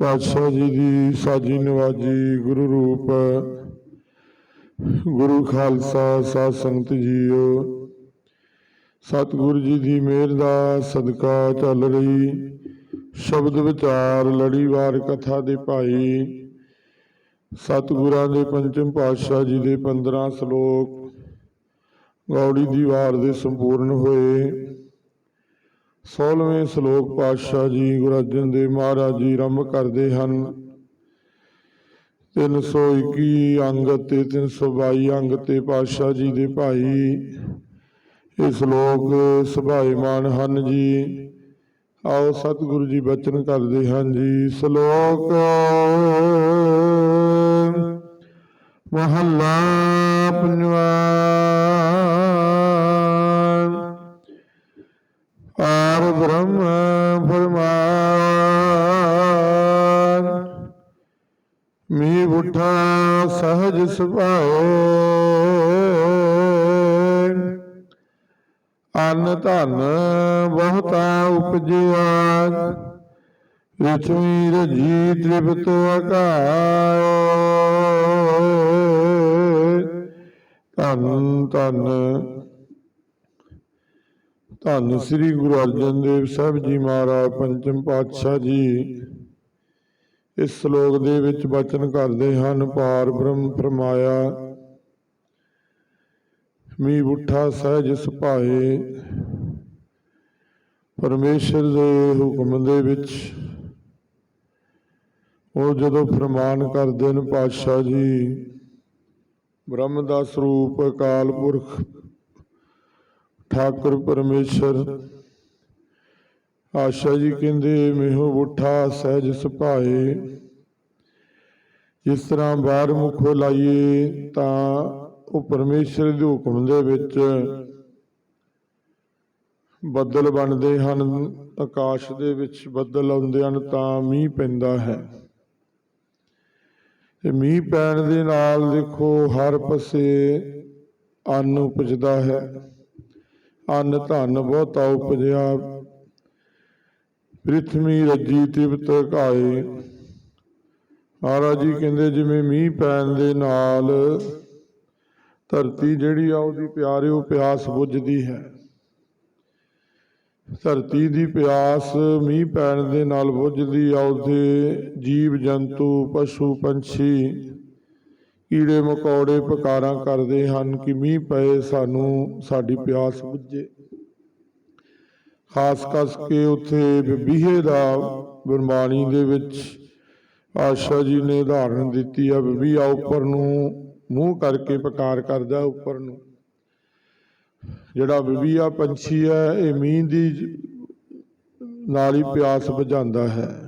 ਪਾਤਸ਼ਾਹ ਜੀ ਦੀ ਸਾਜੀ ਨਿਵਾਜੀ ਗੁਰੂ ਰੂਪ, ਗੁਰੂ ਖਾਲਸਾ ਸਾਧ ਸੰਗਤ ਜੀਓ। ਸਤਿਗੁਰੂ ਜੀ ਦੀ ਮਿਹਰ ਦਾ ਸਦਕਾ ਚੱਲ ਰਹੀ, ਸ਼ਬਦ ਵਿਚਾਰ ਲੜੀਵਾਰ ਕਥਾ ਦੇ ਭਾਈ। ਸਤਿਗੁਰਾਂ ਦੇ ਪੰਚਮ ਪਾਤਸ਼ਾਹ ਜੀ ਦੇ 15 ਸ਼ਲੋਕ, ਗੌੜੀ ਦੀ ਵਾਰ ਦੇ ਸੰਪੂਰਨ ਹੋਏ। 16ਵੇਂ ਸ਼ਲੋਕ ਪਾਤਸ਼ਾਹ ਜੀ ਗੁਰੂ ਅਰਜਨ ਦੇਵ ਮਹਾਰਾਜ ਜੀ ਆਰੰਭ ਕਰਦੇ ਹਨ। 321 ਅੰਗ ਤੇ 322 ਅੰਗ ਤੇ ਪਾਤਸ਼ਾਹ ਜੀ ਦੇ ਭਾਈ ਇਹ ਸ਼ਲੋਕ ਸੁਭਾਏਮਾਨ ਹਨ ਜੀ। ਆਓ ਸਤਿਗੁਰੂ ਜੀ ਬਚਨ ਕਰਦੇ ਹਨ ਜੀ। ਸ਼ਲੋਕ ਮਹੱਲਾ ਪੰਜਵਾ ਬ੍ਰਹਮ ਫਰਮਾਨ। ਮੀ ਉਠਾ ਸਹਜ ਸੁਭਾਏ। ਅਨ ਧਨ ਬਹੁਤਾ ਉਪਜਿਆ। ਰਿਚਵੀ ਰਜੀ ਤ੍ਰਿਪਤ ਅਕਾਏ। ਧੰਨ ਧੰਨ ਧੰਨ ਸ੍ਰੀ ਗੁਰੂ ਅਰਜਨ ਦੇਵ ਸਾਹਿਬ ਜੀ ਮਹਾਰਾਜ, ਪੰਚਮ ਪਾਤਸ਼ਾਹ ਜੀ। ਇਸ ਸ਼ਲੋਕ ਦੇ ਵਿੱਚ ਬਚਨ ਕਰਦੇ ਹਨ, ਪਾਰ ਬ੍ਰਹਮ ਫਰਮਾਇਆ ਮੀ ਉਠਾ ਸਹਿਜ ਸੁਭਾਏ। ਪਰਮੇਸ਼ਰ ਦੇ ਹੁਕਮ ਦੇ ਵਿੱਚ ਉਹ ਜਦੋਂ ਫਰਮਾਨ ਕਰਦੇ ਨੇ ਪਾਤਸ਼ਾਹ ਜੀ, ਬ੍ਰਹਮ ਦਾ ਸਰੂਪ ਅਕਾਲ ਪੁਰਖ ਠਾਕੁਰ ਪਰਮੇਸ਼ਰ। ਆਸ਼ਾ ਜੀ ਕਹਿੰਦੇ, ਮਿਹੋ ਬੁੱਠਾ ਸਹਿਜ ਸੁਭਾਏ। ਜਿਸ ਤਰ੍ਹਾਂ ਬਾਹਰ ਮੁਖੋ ਲਾਈਏ ਤਾਂ ਉਹ ਪਰਮੇਸ਼ਰ ਦੇ ਹੁਕਮ ਦੇ ਵਿੱਚ ਬੱਦਲ ਬਣਦੇ ਹਨ। ਆਕਾਸ਼ ਦੇ ਵਿੱਚ ਬੱਦਲ ਆਉਂਦੇ ਹਨ, ਤਾਂ ਮੀਂਹ ਪੈਂਦਾ ਹੈ। ਤੇ ਮੀਂਹ ਪੈਣ ਦੇ ਨਾਲ ਦੇਖੋ, ਹਰ ਪਾਸੇ ਅੰਨ ਉਪਜਦਾ ਹੈ। ਅੰਨ ਧਨ ਬਹੁਤਾ ਉਪਜਿਆ। ਪ੍ਰਿਥਵੀ ਰੱਜੀ ਤਿਵਤ ਘਾਏ। ਮਹਾਰਾਜ ਜੀ ਕਹਿੰਦੇ, ਜਿਵੇਂ ਮੀਂਹ ਪੈਣ ਦੇ ਨਾਲ ਧਰਤੀ ਜਿਹੜੀ ਆ, ਉਹਦੀ ਪਿਆਰਿਓ ਪਿਆਸ ਬੁੱਝਦੀ ਹੈ। ਧਰਤੀ ਦੀ ਪਿਆਸ ਮੀਂਹ ਪੈਣ ਦੇ ਨਾਲ ਬੁੱਝਦੀ ਆ, ਉਹਦੇ ਜੀਵ ਜੰਤੂ ਪਸ਼ੂ ਪੰਛੀ ਕੀੜੇ ਮਕੌੜੇ ਪਕਾਰਾਂ ਕਰਦੇ ਹਨ ਕਿ ਮੀਂਹ ਪਏ ਸਾਨੂੰ ਸਾਡੀ ਪਿਆਸ ਬੁੱਝੇ। ਖਾਸ ਕਸ ਕੇ ਉੱਥੇ ਬਬੀਹੇ ਦਾ ਗੁਰਬਾਣੀ ਦੇ ਵਿੱਚ ਆਸ਼ਾ ਜੀ ਨੇ ਉਦਾਹਰਣ ਦਿੱਤੀ ਆ ਬਬੀਆ ਉੱਪਰ ਨੂੰ ਮੂੰਹ ਕਰਕੇ ਪਕਾਰ ਕਰਦਾ ਉੱਪਰ ਨੂੰ। ਜਿਹੜਾ ਬਬੀਆ ਪੰਛੀ ਹੈ, ਇਹ ਮੀਂਹ ਦੀ ਨਾਲ ਹੀ ਪਿਆਸ ਬੁਝਾਉਂਦਾ ਹੈ।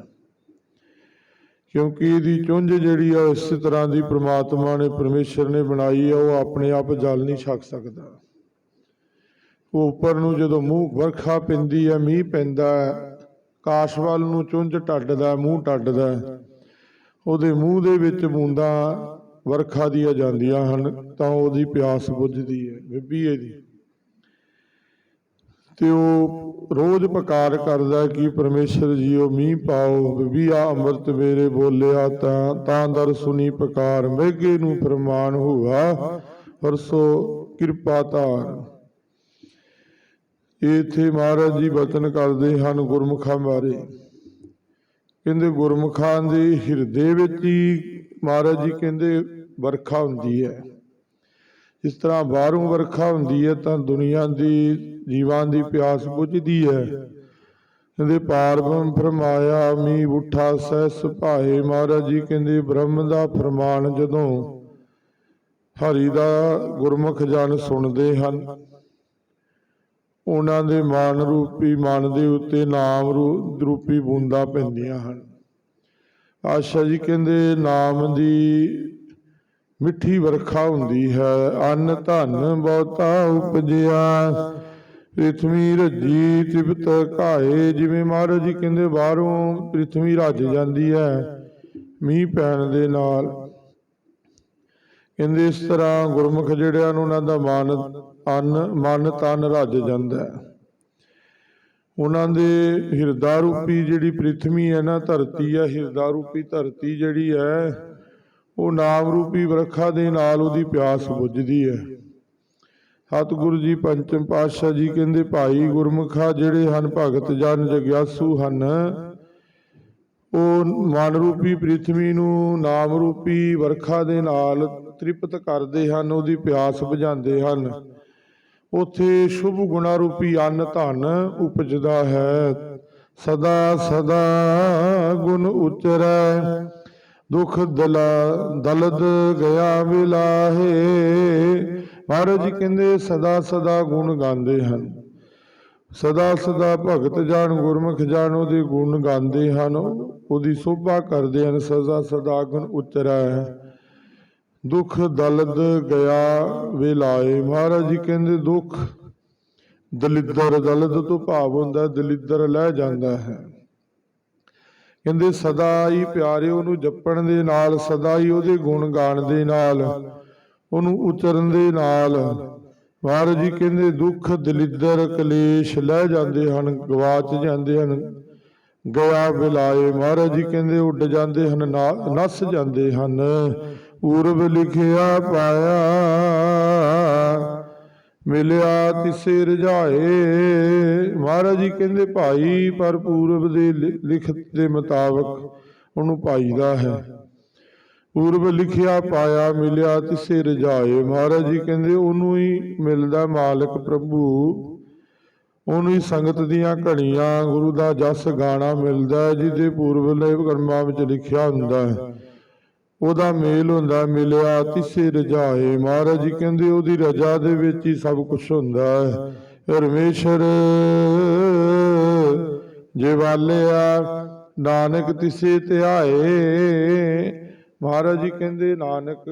ਕਿਉਂਕਿ ਇਹਦੀ ਚੁੰਝ ਜਿਹੜੀ ਆ, ਇਸ ਤਰ੍ਹਾਂ ਦੀ ਪ੍ਰਮਾਤਮਾ ਨੇ, ਪਰਮੇਸ਼ਰ ਨੇ ਬਣਾਈ ਆ, ਉਹ ਆਪਣੇ ਆਪ ਜਲ ਨਹੀਂ ਛਕ ਸਕਦਾ। ਉਹ ਉੱਪਰ ਨੂੰ ਜਦੋਂ ਮੂੰਹ ਵਰਖਾ ਪੈਂਦੀ ਹੈ ਮੀਂਹ ਪੈਂਦਾ ਹੈ ਕਾਸ਼ ਵੱਲ ਨੂੰ ਚੁੰਝ ਟੱਡਦਾ, ਮੂੰਹ ਟੱਡਦਾ ਉਹਦੇ ਮੂੰਹ ਦੇ ਵਿੱਚ ਬੂੰਦਾਂ ਵਰਖਾ ਦੀਆਂ ਜਾਂਦੀਆਂ ਹਨ, ਤਾਂ ਉਹਦੀ ਪਿਆਸ ਬੁੱਝਦੀ ਹੈ ਬੀਬੀ ਇਹਦੀ। ਤੇ ਉਹ ਰੋਜ਼ ਪਕਾਰ ਕਰਦਾ ਕਿ ਪਰਮੇਸ਼ਰ ਜੀਓ ਮੀਂਹ ਪਾਓ ਬੀਬੀਆ ਅੰਮ੍ਰਿਤ ਵੇਰੇ ਬੋਲਿਆ ਤਾਂ ਤਾਂ ਦਰ ਸੁਣੀ ਪਕਾਰ, ਮੇਘੇ ਨੂੰ ਫਰਮਾਨ ਹੋਆ ਪਰਸੋ ਕਿਰਪਾ ਧਾਰ। ਇਥੇ ਮਹਾਰਾਜ ਜੀ ਬਚਨ ਕਰਦੇ ਹਨ ਗੁਰਮੁਖਾਂ ਬਾਰੇ। ਕਹਿੰਦੇ, ਗੁਰਮੁਖਾਂ ਦੇ ਹਿਰਦੇ ਵਿੱਚ ਹੀ ਮਹਾਰਾਜ ਜੀ ਕਹਿੰਦੇ, ਵਰਖਾ ਹੁੰਦੀ ਹੈ। ਜਿਸ ਤਰ੍ਹਾਂ ਬਾਹਰੋਂ ਵਰਖਾ ਹੁੰਦੀ ਹੈ ਤਾਂ ਦੁਨੀਆ ਦੀ ਜੀਵਾਂ ਦੀ ਪਿਆਸ ਬੁਝਦੀ ਹੈ। ਕਹਿੰਦੇ ਪਾਰ ਬ੍ਰਹਮ ਫਰਮਾਇਆ ਮੀ ਉਠਾ ਸਹਿ ਭਾਏ। ਮਹਾਰਾਜ ਜੀ ਕਹਿੰਦੇ, ਬ੍ਰਹਮ ਦਾ ਫਰਮਾਨ ਜਦੋਂ ਹਰੀ ਦਾ ਗੁਰਮੁਖ ਜਨ ਸੁਣਦੇ ਹਨ, ਉਹਨਾਂ ਦੇ ਮਨ ਰੂਪੀ, ਮਨ ਦੇ ਉੱਤੇ ਨਾਮ ਰੂ- ਰੂਪੀ ਬੂੰਦਾਂ ਪੈਂਦੀਆਂ ਹਨ। ਆਸ਼ਾ ਜੀ ਕਹਿੰਦੇ, ਨਾਮ ਦੀ ਮਿੱਠੀ ਵਰਖਾ ਹੁੰਦੀ ਹੈ। ਅੰਨ ਧਨ ਬਹੁਤਾ ਉਪਜਿਆ। ਪ੍ਰਿਥਵੀ ਰੱਜੀ ਤਿਬਤ ਘਾਏ। ਜਿਵੇਂ ਮਹਾਰਾਜ ਜੀ ਕਹਿੰਦੇ, ਬਾਹਰੋਂ ਪ੍ਰਿਥਵੀ ਰੱਜ ਜਾਂਦੀ ਹੈ ਮੀਂਹ ਪੈਣ ਦੇ ਨਾਲ। ਕਹਿੰਦੇ, ਇਸ ਤਰ੍ਹਾਂ ਗੁਰਮੁਖ ਜਿਹੜਿਆਂ ਨੂੰ ਉਹਨਾਂ ਦਾ ਮਨ, ਅੰਨ, ਮਨ ਤਨ ਰੱਜ ਜਾਂਦਾ ਹੈ। ਉਹਨਾਂ ਦੇ ਹਿਰਦਾ ਰੂਪੀ ਜਿਹੜੀ ਪ੍ਰਿਥਵੀ ਹੈ ਨਾ, ਧਰਤੀ ਹੈ, ਹਿਰਦਾ ਰੂਪੀ ਧਰਤੀ ਜਿਹੜੀ ਹੈ ਉਹ ਨਾਮ ਰੂਪੀ ਵਰਖਾ ਦੇ ਨਾਲ ਉਹਦੀ ਪਿਆਸ ਬੁੱਝਦੀ ਹੈ। ਸਤਿਗੁਰੂ ਜੀ, ਪੰਚਮ ਪਾਤਸ਼ਾਹ ਜੀ ਕਹਿੰਦੇ, ਭਾਈ ਗੁਰਮੁਖਾ ਜਿਹੜੇ ਹਨ, ਭਗਤ ਜਨ ਜਗਿਆਸੂ ਹਨ, ਉਹ ਮਨ ਰੂਪੀ ਪ੍ਰਿਥਵੀ ਨੂੰ ਨਾਮ ਰੂਪੀ ਵਰਖਾ ਦੇ ਨਾਲ ਤ੍ਰਿਪਤ ਕਰਦੇ ਹਨ, ਉਹਦੀ ਪਿਆਸ ਬੁਝਾਉਂਦੇ ਹਨ। ਉਥੇ ਸ਼ੁਭ ਗੁਣਾ ਰੂਪੀ ਅੰਨ ਧਨ ਉਪਜਦਾ ਹੈ। ਸਦਾ ਸਦਾ ਗੁਣ ਉਚਰੈ ਦੁਖ ਦਲਾ ਦਲਦ ਗਿਆ ਵਿਲਾਹੇ ਮਹਾਰਾਜ ਜੀ ਕਹਿੰਦੇ, ਸਦਾ ਸਦਾ ਗੁਣ ਗਾਉਂਦੇ ਹਨ। ਸਦਾ ਸਦਾ ਭਗਤ ਜਾਣ ਗੁਰਮੁਖ ਜਾਣ ਉਹਦੇ ਗੁਣ ਗਾਉਂਦੇ ਹਨ। ਉਹਦੀ ਸੋਭਾ ਕਰਦੇ ਹਨ, ਸਦਾ ਸਦਾ ਗੁਣ ਉਚਰੈ ਦੁਖ ਦਲਦ ਗਿਆ ਵਿਲਾਏ ਮਹਾਰਾਜ ਜੀ ਕਹਿੰਦੇ, ਦੁੱਖ ਦਲਿੱਦਰ ਦਲਦ ਤੋਂ ਭਾਵ ਹੁੰਦਾ ਦਲਿੱਦਰ ਲੈ ਜਾਂਦਾ ਹੈ। ਕਹਿੰਦੇ ਸਦਾ ਹੀ ਪਿਆਰੇ ਉਹਨੂੰ ਜਪਣ ਦੇ ਨਾਲ ਸਦਾ ਹੀ ਉਹਦੇ ਗੁਣ ਗਾਣ ਦੇ ਨਾਲ, ਉਹਨੂੰ ਉਚਰਨ ਦੇ ਨਾਲ। ਮਹਾਰਾਜ ਜੀ ਕਹਿੰਦੇ, ਦੁੱਖ, ਦਲਿੱਦਰ, ਕਲੇਸ਼ ਲੈ ਜਾਂਦੇ ਹਨ, ਗਵਾਚ ਜਾਂਦੇ ਹਨ। ਗਿਆ ਬਿਲਾਏ। ਮਹਾਰਾਜ ਜੀ ਕਹਿੰਦੇ, ਉੱਡ ਜਾਂਦੇ ਹਨ ਨਾ- ਨੱਸ ਜਾਂਦੇ ਹਨ। ਪੂਰਬ ਲਿਖਿਆ ਪਾਇਆ ਮਿਲਿਆ ਤਿਸੇ ਰਜਾਏ। ਮਹਾਰਾਜ ਜੀ ਕਹਿੰਦੇ ਭਾਈ ਪਰ ਪੂਰਬ ਦੇ ਲਿਖਤ ਦੇ ਮੁਤਾਬਕ ਉਹਨੂੰ ਪਾਈਦਾ ਹੈ। ਪੂਰਬ ਲਿਖਿਆ ਪਾਇਆ ਮਿਲਿਆ ਤਿਸੇ ਰਜਾਏ। ਮਹਾਰਾਜ ਜੀ ਕਹਿੰਦੇ ਉਹਨੂੰ ਹੀ ਮਿਲਦਾ ਮਾਲਕ ਪ੍ਰਭੂ। ਉਹਨੂੰ ਹੀ ਸੰਗਤ ਦੀਆਂ ਘੜੀਆਂ ਗੁਰੂ ਦਾ ਜਸ ਗਾਣਾ ਮਿਲਦਾ ਹੈ, ਜਿਹਦੇ ਪੂਰਬਲੇ ਕਰਮਾਂ ਵਿੱਚ ਲਿਖਿਆ ਹੁੰਦਾ ਹੈ। ਉਹਦਾ ਮੇਲ ਹੁੰਦਾ ਹੈ, ਮਿਲਿਆ ਤਿਸੇ ਰਜਾਏ। ਮਹਾਰਾਜ ਜੀ ਕਹਿੰਦੇ ਉਹਦੀ ਰਜਾ ਦੇ ਵਿੱਚ ਹੀ ਸਭ ਕੁਝ ਹੁੰਦਾ ਹੈ। ਪਰਮੇਸ਼ਰ ਜੇ ਵਾਲਿਆ ਨਾਨਕ ਤਿਸੇ ਧਿਆਏ। ਮਹਾਰਾਜ ਜੀ ਕਹਿੰਦੇ ਨਾਨਕ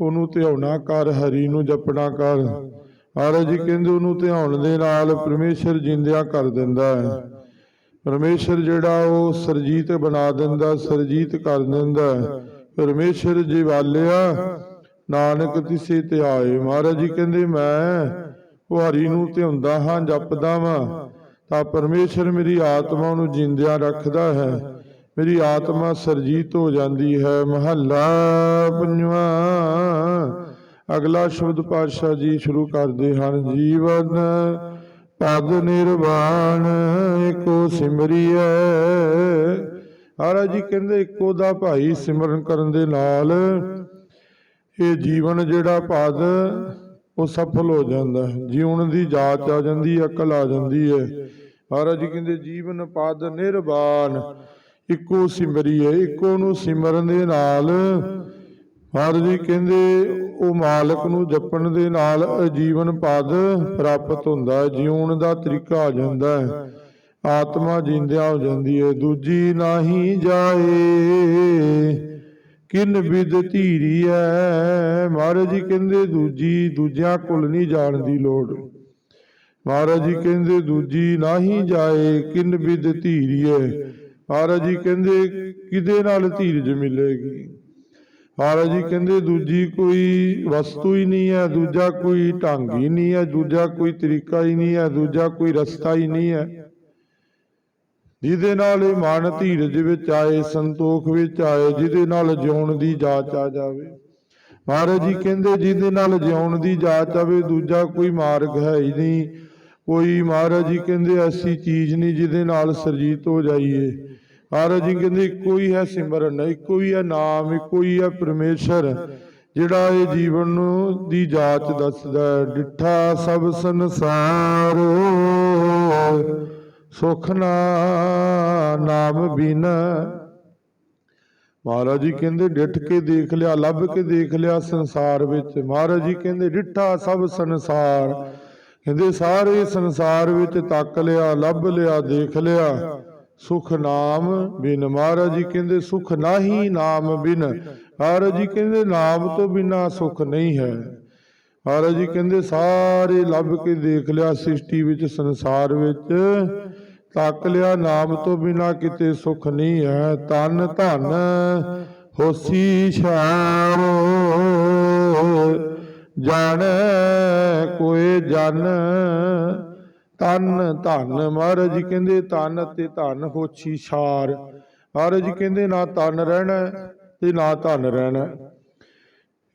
ਉਹਨੂੰ ਧਿਆਉਣਾ ਕਰ ਹਰੀ ਨੂੰ ਜਪਣਾ ਕਰ। ਮਹਾਰਾਜ ਜੀ ਕਹਿੰਦੇ ਉਹਨੂੰ ਧਿਆਉਣ ਦੇ ਨਾਲ ਪਰਮੇਸ਼ਰ ਜਿੰਦਿਆ ਕਰ ਦਿੰਦਾ ਹੈ। ਪਰਮੇਸ਼ਰ ਜਿਹੜਾ ਉਹ ਸਰਜੀਤ ਬਣਾ ਦਿੰਦਾ, ਸਰਜੀਤ ਕਰ ਦਿੰਦਾ ਹੈ। ਪਰਮੇਸ਼ਰ ਜੀ ਵਾਲਿਆ, ਨਾਨਕ ਤਿਸੇ ਧਿਆਏ ਮਹਾਰਾਜ ਜੀ ਕਹਿੰਦੇ, ਮੈਂ ਪੁਹਾਰੀ ਨੂੰ ਧਿਆਉਂਦਾ ਹਾਂ, ਜਪਦਾ ਵਾਂ। ਤਾਂ ਪਰਮੇਸ਼ਰ ਮੇਰੀ ਆਤਮਾ ਨੂੰ ਜਿੰਦਿਆਂ ਰੱਖਦਾ ਹੈ। ਮੇਰੀ ਆਤਮਾ ਸਰਜੀਤ ਹੋ ਜਾਂਦੀ ਹੈ। ਮਹੱਲਾ ਪੰਜਵਾਂ। ਅਗਲਾ ਸ਼ਬਦ ਪਾਤਸ਼ਾਹ ਜੀ ਸ਼ੁਰੂ ਕਰਦੇ ਹਨ, ਜੀਵਨ ਪਦ ਨਿਰਵਾਣ ਏਕੋ ਸਿਮਰੀਐ। ਮਹਾਰਾਜ ਜੀ ਕਹਿੰਦੇ, ਇੱਕੋ ਦਾ ਭਾਈ ਸਿਮਰਨ ਕਰਨ ਦੇ ਨਾਲ ਇਹ ਜੀਵਨ ਜਿਹੜਾ ਪਦ, ਉਹ ਸਫਲ ਹੋ ਜਾਂਦਾ ਹੈ। ਜੀਵਨ ਦੀ ਜਾਚ ਆ ਜਾਂਦੀ ਹੈ, ਅਕਲ ਆ ਜਾਂਦੀ ਹੈ। ਮਹਾਰਾਜ ਜੀ ਕਹਿੰਦੇ, ਜੀਵਨ ਪਦ ਨਿਰਵਾਣ, ਇੱਕੋ ਸਿਮਰੀਏ ਇੱਕੋ ਨੂੰ ਸਿਮਰਨ ਦੇ ਨਾਲ ਮਹਾਰਾਜ ਜੀ ਕਹਿੰਦੇ, ਉਹ ਮਾਲਕ ਨੂੰ ਜਪਣ ਦੇ ਨਾਲ ਜੀਵਨ ਪਦ ਪ੍ਰਾਪਤ ਹੁੰਦਾ ਹੈ, ਜਿਉਣ ਦਾ ਤਰੀਕਾ ਆ ਜਾਂਦਾ ਹੈ। ਆਤਮਾ ਜਿੰਦਿਆ ਹੋ ਜਾਂਦੀ ਹੈ, ਦੂਜੀ ਨਾਹੀ ਜਾਏ, ਕਿਨ ਵਿਦ ਧੀਰੀ ਹੈ ਮਹਾਰਾਜ ਜੀ ਕਹਿੰਦੇ, ਦੂਜੀ, ਦੂਜਿਆਂ ਕੋਲ ਨਹੀਂ ਜਾਣ ਦੀ ਲੋੜ। ਮਹਾਰਾਜ ਜੀ ਕਹਿੰਦੇ, ਦੂਜੀ ਨਾਹੀ ਜਾਏ, ਕਿਨ ਵਿਦ ਧੀਰੀ ਹੈ ਮਹਾਰਾਜ ਜੀ ਕਹਿੰਦੇ, ਕਿਹਦੇ ਨਾਲ ਧੀਰਜ ਮਿਲੇਗੀ? ਮਹਾਰਾਜ ਜੀ ਕਹਿੰਦੇ ਦੂਜੀ ਕੋਈ ਵਸਤੂ ਹੀ ਨਹੀਂ ਹੈ, ਦੂਜਾ ਕੋਈ ਢੰਗ ਹੀ ਨਹੀਂ ਹੈ, ਦੂਜਾ ਕੋਈ ਤਰੀਕਾ ਹੀ ਨਹੀਂ ਹੈ, ਦੂਜਾ ਕੋਈ ਰਸਤਾ ਹੀ ਨਹੀਂ ਹੈ। ਜਿਹਦੇ ਨਾਲ ਇਹ ਮਨ ਧੀਰਜ ਵਿੱਚ ਆਏ, ਸੰਤੋਖ ਵਿੱਚ ਆਏ, ਜਿਹਦੇ ਨਾਲ ਜਿਉਣ ਦੀ ਜਾਚ ਆ ਜਾਵੇ। ਮਹਾਰਾਜ ਜੀ ਕਹਿੰਦੇ ਜਿਹਦੇ ਨਾਲ ਜਿਉਣ ਦੀ ਜਾਚ ਆਵੇ, ਦੂਜਾ ਕੋਈ ਮਾਰਗ ਹੈ ਹੀ ਨਹੀਂ। ਕੋਈ ਮਹਾਰਾਜ ਜੀ ਕਹਿੰਦੇ ਐਸੀ ਚੀਜ਼ ਨਹੀਂ ਜਿਹਦੇ ਨਾਲ ਸਰਜੀਤ ਹੋ ਜਾਈਏ। ਮਹਾਰਾਜ ਜੀ ਕਹਿੰਦੇ ਇੱਕੋ ਹੀ ਹੈ ਸਿਮਰਨ ਇੱਕੋ ਹੀ ਹੈ ਨਾਮ ਇੱਕੋ ਹੀ ਹੈ ਪਰਮੇਸ਼ਰ। ਜਿਹੜਾ ਇਹ ਜੀਵਨ ਨੂੰ ਦੀ ਜਾਚ ਦੱਸਦਾ ਡਿੱਠਾ ਸਭ ਸੰਸਾਰ। ਸੁਖ ਨਾ, ਨਾਮ ਬਿਨ। ਮਹਾਰਾਜ ਜੀ ਕਹਿੰਦੇ, ਡਿੱਠ ਕੇ ਦੇਖ ਲਿਆ, ਲੱਭ ਕੇ ਦੇਖ ਲਿਆ ਸੰਸਾਰ ਵਿੱਚ। ਮਹਾਰਾਜ ਜੀ ਕਹਿੰਦੇ, ਡਿੱਠਾ ਸਭ ਸੰਸਾਰ। ਕਹਿੰਦੇ, ਸਾਰੇ ਸੰਸਾਰ ਵਿੱਚ ਤੱਕ ਲਿਆ, ਲੱਭ ਲਿਆ, ਦੇਖ ਲਿਆ। ਸੁਖ ਨਾਮ ਬਿਨ, ਮਹਾਰਾਜ ਜੀ ਕਹਿੰਦੇ ਸੁਖ ਨਾਹੀ ਨਾਮ ਬਿਨ, ਮਹਾਰਾਜ ਜੀ ਕਹਿੰਦੇ ਨਾਮ ਤੋਂ ਬਿਨਾ ਸੁਖ ਨਹੀਂ ਹੈ। ਮਹਾਰਾਜ ਜੀ ਕਹਿੰਦੇ ਸਾਰੇ ਲੱਭ ਕੇ ਦੇਖ ਲਿਆ ਸ੍ਰਿਸ਼ਟੀ ਵਿੱਚ, ਸੰਸਾਰ ਵਿੱਚ। ਤੱਕ ਲਿਆ ਨਾਮ ਤੋਂ ਬਿਨਾ ਕਿਤੇ ਸੁਖ ਨਹੀਂ ਹੈ। ਤਨ ਧਨ ਹੋਸੀ ਸ਼ਾਮ, ਜਾਣੈ ਕੋਏ ਜਨ ਤਨ ਧਨ ਮਹਾਰਾਜ ਜੀ ਕਹਿੰਦੇ ਤਨ ਤੇ ਧਨ ਹੋਛੀ ਛਾਰ। ਮਹਾਰਾਜ ਜੀ ਕਹਿੰਦੇ, ਨਾ ਤਨ ਰਹਿਣਾ ਤੇ ਨਾ ਧਨ ਰਹਿਣਾ।